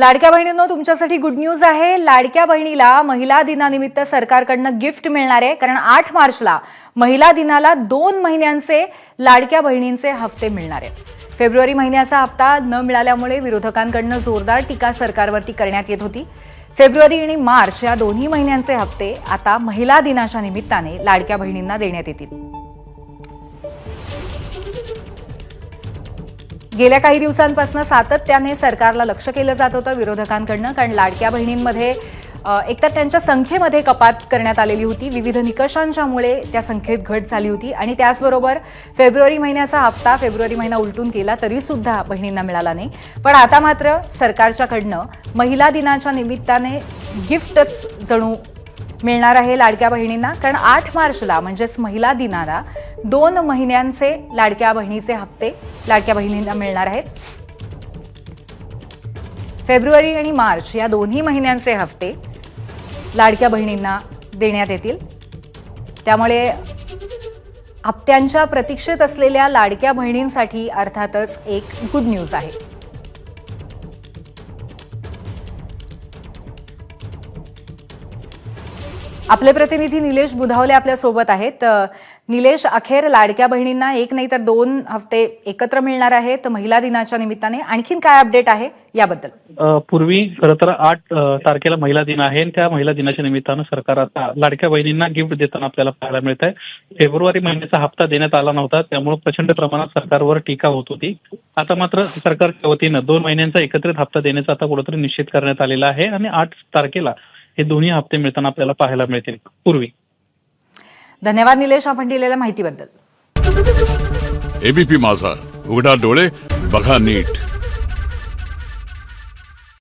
लाडक्या बहिणींनो तुमच्यासाठी good news आहे. लाडक्या बहिणीला महिला दिनानिमित्त सरकारकडनं गिफ्ट मिळणार आहे. कारण आठ मार्चला महिला दिनाला दोन महिन्यांचे लाडक्या बहिणींचे हप्ते मिळणार आहेत. फेब्रुवारी महिन्याचा हप्ता न मिळाल्यामुळे विरोधकांकडनं जोरदार टीका सरकारवरती करण्यात येत होती. फेब्रुवारी आणि मार्च या दोन्ही महिन्यांचे हप्ते आता महिला दिनाच्या निमित्ताने लाडक्या बहिणींना देण्यात येतील. गेल्या काही दिवसांपासून सातत्याने सरकारला लक्ष केलं जात होतं विरोधकांकडनं कारण लाडक्या बहिणींमध्ये एकतर त्यांच्या संख्येमध्ये कपात करण्यात आलेली होती विविध निकषांच्यामुळे त्या संख्येत घट झाली होती आणि त्याचबरोबर फेब्रुवारी महिन्याचा हप्ता फेब्रुवारी महिना उलटून केला तरी सुद्धा बहिणींना मिळाला नाही. पण आता मात्र सरकारच्याकडनं महिला दिनाच्या निमित्ताने गिफ्टच जणू मिळणार आहे लाडक्या बहिणींना. कारण आठ मार्चला म्हणजेच महिला दिनाला दोन महिन्यांचे लाडक्या बहिणीचे हप्ते लाडक्या बहिणींना मिळणार आहेत. फेब्रुवारी आणि मार्च या दोन्ही महिन्यांचे हप्ते लाडक्या बहिणींना देण्यात येतील. त्यामुळे हप्त्यांच्या प्रतीक्षेत असलेल्या लाडक्या बहिणींसाठी अर्थातच एक गुड न्यूज आहे. आपले प्रतिनिधी निलेश बुधावले आपल्यासोबत आहेत. निलेश अखेर लाडक्या बहिणींना एक नाही तर दोन हफ्ते एकत्र मिळणार आहेत. महिला दिनाच्या निमित्ताने आणखीन काय अपडेट आहे याबद्दल? पूर्वी खरं तर आठ तारखेला महिला दिन आहे आणि त्या महिला दिनाच्या निमित्तानं सरकार आता लाडक्या बहिणींना गिफ्ट देताना आपल्याला पाहायला मिळत आहे फेब्रुवारी महिन्याचा हप्ता देण्यात आला नव्हता त्यामुळे प्रचंड प्रमाणात सरकारवर टीका होत होती. आता मात्र सरकारच्या वतीनं दोन महिन्यांचा एकत्रित हप्ता देण्याचा आता कुठेतरी निश्चित करण्यात आलेला आहे आणि आठ तारखेला हे दोन्ही हप्ते मिळताना आपल्याला पाहायला मिळतील पूर्वी. धन्यवाद निलेश आपण दिलेल्या माहितीबद्दल. एबीपी माझा. उघडा डोळे बघा नीट.